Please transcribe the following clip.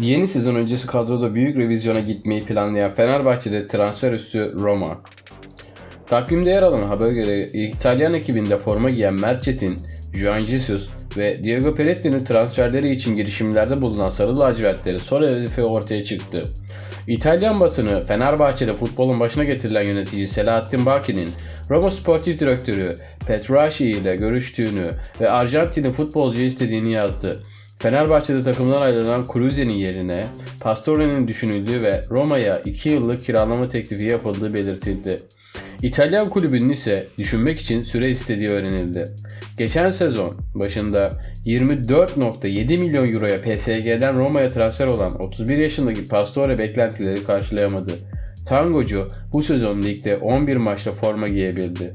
Yeni sezon öncesi kadroda büyük revizyona gitmeyi planlayan Fenerbahçe'de transfer üssü Roma. Takvimde yer alan habere göre İtalyan ekibinde forma giyen Mert Çetin, Juan Jesus ve Diego Peretti'nin transferleri için girişimlerde bulunan Sarı lacivertleri son hedefi ortaya çıktı. İtalyan basını Fenerbahçe'de futbolun başına getirilen yönetici Selahattin Baki'nin Roma Sportif Direktörü Petraschi ile görüştüğünü ve Arjantinli futbolcu istediğini yazdı. Fenerbahçe'de takımdan ayrılan Cruze'nin yerine Pastore'nin düşünüldüğü ve Roma'ya 2 yıllık kiralama teklifi yapıldığı belirtildi. İtalyan kulübünün ise düşünmek için süre istediği öğrenildi. Geçen sezon başında 24.7 milyon euroya PSG'den Roma'ya transfer olan 31 yaşındaki Pastore beklentileri karşılayamadı. Tangocu bu sezon ligde 11 maçta forma giyebildi.